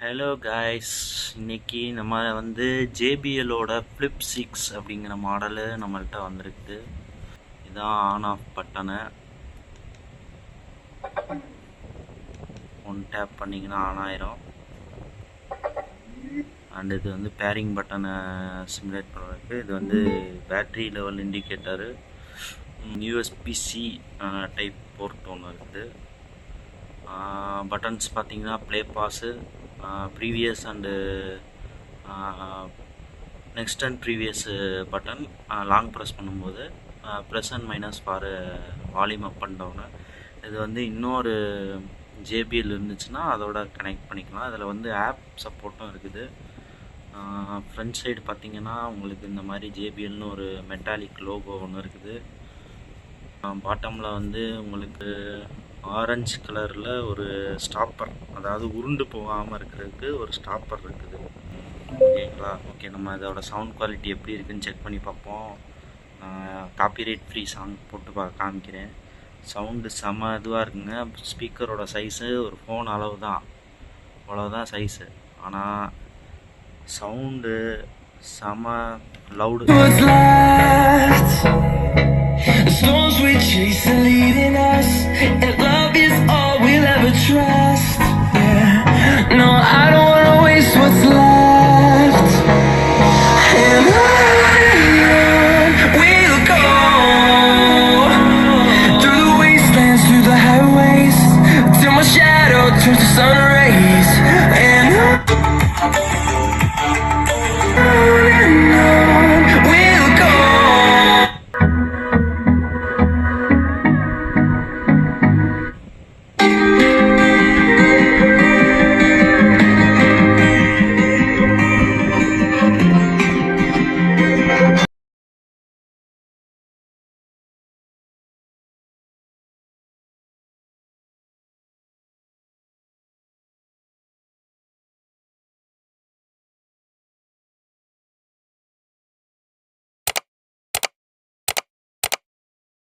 Hello guys இன்னைக்கு நம்ம வந்து ஜேபிஎலோட ஃப்ளிப் சிக்ஸ் அப்படிங்கிற மாடலு நம்மள்ட்ட வந்திருக்கு. இதான் on off button one tap பண்ணிங்கன்னா ஆன் ஆயிரும். அண்ட் இது வந்து பேரிங் பட்டனை சிமுலேட் பண்ணுறதுக்கு இது வந்து battery level indicator USB C type port ஒன்று இருக்குது. பட்டன்ஸ் பார்த்தீங்கன்னா play pause previous and next and previous button long press பண்ணும்போது press and minus for volume up and down இது வந்து இன்னொரு ஜேபிஎல் இருந்துச்சுன்னா அதோட கனெக்ட் பண்ணிக்கலாம். அதில் வந்து ஆப் சப்போர்ட்டும் இருக்குது. ஃப்ரண்ட் சைடு பார்த்தீங்கன்னா உங்களுக்கு இந்த மாதிரி ஜேபிஎல்னு ஒரு மெட்டாலிக் லோகோ ஒன்று இருக்குது. பாட்டமில் வந்து உங்களுக்கு ஆரஞ்சு கலரில் ஒரு ஸ்டாப்பர் அதாவது உருண்டு போகாமல் இருக்கிறதுக்கு ஒரு ஸ்டாப்பர் இருக்குது. ஓகேங்களா? ஓகே நம்ம இதோட சவுண்ட் குவாலிட்டி எப்படி இருக்குன்னு செக் பண்ணி பார்ப்போம். காப்பிரைட் ஃப்ரீ சாங் போட்டு பா காமிக்கிறேன். சவுண்டு செம இதுவாக இருக்குங்க. ஸ்பீக்கரோட சைஸு ஒரு ஃபோன் அளவு தான் அவ்வளோதான் சைஸு ஆனால் சவுண்டு செம லவுடு